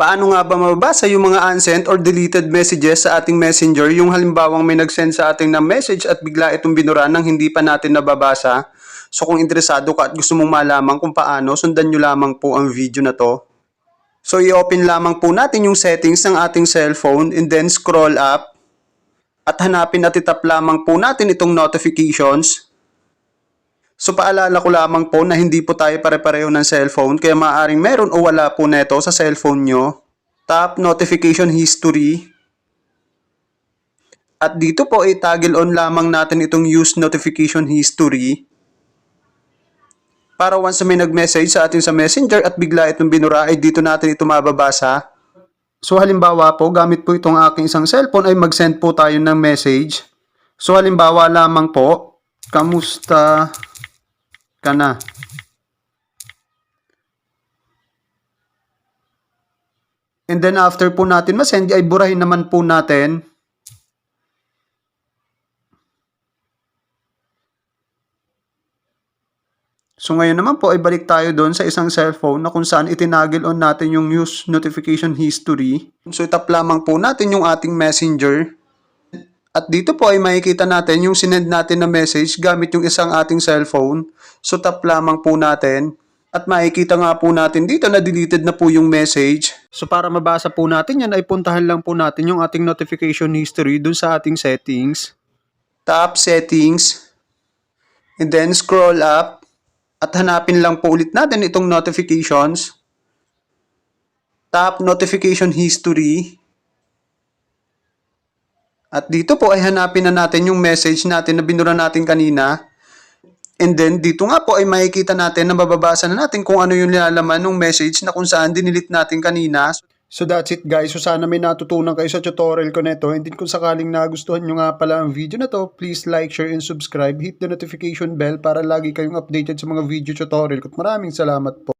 Paano nga ba mababasa yung mga unsent or deleted messages sa ating messenger? Yung halimbawang may nag-send sa ating na message at bigla itong binura nang hindi pa natin nababasa. So kung interesado ka at gusto mong malaman kung paano, sundan nyo lamang po ang video na to. So i-open lamang po natin yung settings ng ating cellphone and then scroll up at hanapin at itap lamang po natin itong notifications. So paalala ko lamang po na hindi po tayo pare-pareho ng cellphone kaya maaaring meron o wala po neto sa cellphone nyo. Tap notification history. At dito po toggle on lamang natin itong use notification history. Para once may nag-message sa atin sa messenger at bigla itong binura ay dito natin ito mababasa. So halimbawa po, gamit po itong aking isang cellphone ay mag-send po tayo ng message. So halimbawa lamang po, kamusta ka na? And then after po natin masend ay burahin naman po natin. So ngayon naman po ay balik tayo doon sa isang cellphone na kung saan itinagil on natin yung news notification history. So itap lamang po natin yung ating messenger. At dito po ay makikita natin yung sinend natin na message gamit yung isang ating cellphone. So tap lamang po natin. At makikita nga po natin dito na deleted na po yung message. So para mabasa po natin yan ay puntahan lang po natin yung ating notification history dun sa ating settings. Tap settings. And then scroll up. At hanapin lang po ulit natin itong notifications. Tap notification history. At dito po ay hanapin na natin yung message natin na binura natin kanina. And then dito nga po ay makikita natin na mababasa na natin kung ano yung nilalaman ng message na kung saan dinilit natin kanina. So that's it guys. So sana may natutunan kayo sa tutorial ko nito. And then kung sakaling nagustuhan nyo nga pala ang video na to, please like, share, and subscribe. Hit the notification bell para lagi kayong updated sa mga video tutorial ko. Maraming salamat po.